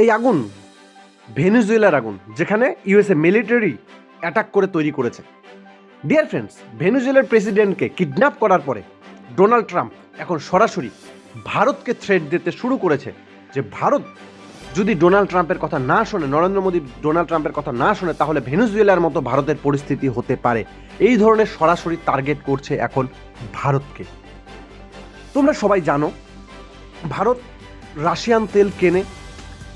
এই আগুন ভেনেজুয়েলার আগুন, যেখানে ইউএসএ মিলিটারি অ্যাটাক করে তৈরি করেছে। ডিয়ার ফ্রেন্ডস ভেনেজুয়েলার প্রেসিডেন্টকে কিডন্যাপ করার পরে ডোনাল্ড ট্রাম্প এখন সরাসরি ভারতকে থ্রেট দিতে শুরু করেছে যে ভারত যদি ডোনাল্ড ট্রাম্পের কথা না শোনে, নরেন্দ্র মোদী ডোনাল্ড ট্রাম্পের কথা না শোনে, তাহলে ভেনেজুয়েলার মতো ভারতের পরিস্থিতি হতে পারে। এই ধরনের সরাসরি টার্গেট করছে এখন ভারতকে। তোমরা সবাই জানো, ভারত রাশিয়ান তেল কেনে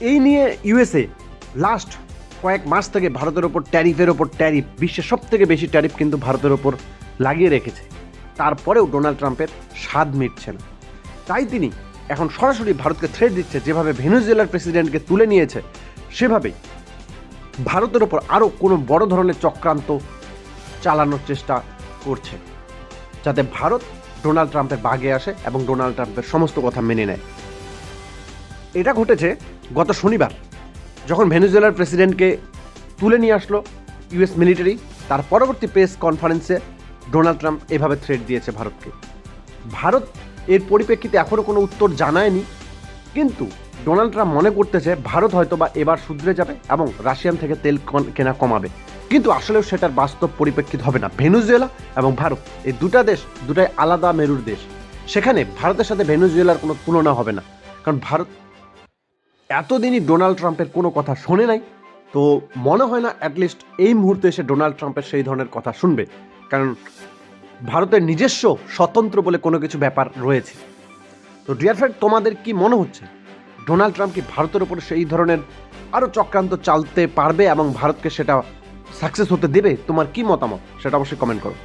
এই নিয়ে ইউএসএ লাস্ট কয়েক মাস থেকে ভারতের ওপর ট্যারিফের ওপর ট্যারিফ বিশ্বের সব থেকে বেশি ট্যারিফ কিন্তু ভারতের ওপর লাগিয়ে রেখেছে। তারপরেও ডোনাল্ড ট্রাম্পের স্বাদ মিটছে না। তাই তিনি এখন সরাসরি ভারতকে থ্রেট দিচ্ছে, যেভাবে ভেনেজুয়েলার প্রেসিডেন্টকে তুলে নিয়েছে, সেভাবেই ভারতের ওপর আরও কোনো বড় ধরনের চক্রান্ত চালানোর চেষ্টা করছে, যাতে ভারত ডোনাল্ড ট্রাম্পের বাগে আসে এবং ডোনাল্ড ট্রাম্পের সমস্ত কথা মেনে নেয়। এটা ঘটেছে গত শনিবার, যখন ভেনেজুয়েলার প্রেসিডেন্টকে তুলে নিয়ে আসলো ইউএস মিলিটারি, তার পরবর্তী প্রেস কনফারেন্সে ডোনাল্ড ট্রাম্প এভাবে থ্রেট দিয়েছে ভারতকে। ভারত এর পরিপ্রেক্ষিতে এখনও কোনো উত্তর জানায়নি, কিন্তু ডোনাল্ড ট্রাম্প মনে করতেছে ভারত হয়তো বা এবার শুধরে যাবে এবং রাশিয়ান থেকে তেল কেনা কমাবে। কিন্তু আসলেও সেটার বাস্তব পরিপ্রেক্ষিত হবে না। ভেনেজুয়েলা এবং ভারত, এই দুটা দেশ দুটাই আলাদা মেরুর দেশ। সেখানে ভারতের সাথে ভেনেজুয়েলার কোনো তুলনা হবে না। কারণ ভারত এতদিনই ডোনাল্ড ট্রাম্পের কোনো কথা শোনে নাই, তো মনে হয় না অ্যাটলিস্ট এই মুহূর্তে এসে ডোনাল্ড ট্রাম্পের সেই ধরনের কথা শুনবে। কারণ ভারতের নিজস্ব স্বতন্ত্র বলে কোনো কিছু ব্যাপার রয়েছে। তো ডিয়ার ফ্রেন্ড তোমাদের কি মনে হচ্ছে? ডোনাল্ড ট্রাম্প কি ভারতের উপরে সেই ধরনের আরও চক্রান্ত চালতে পারবে এবং ভারতকে সেটা সাকসেস হতে দেবে? তোমার কি মতামত? সেটা অবশ্যই কমেন্ট করো।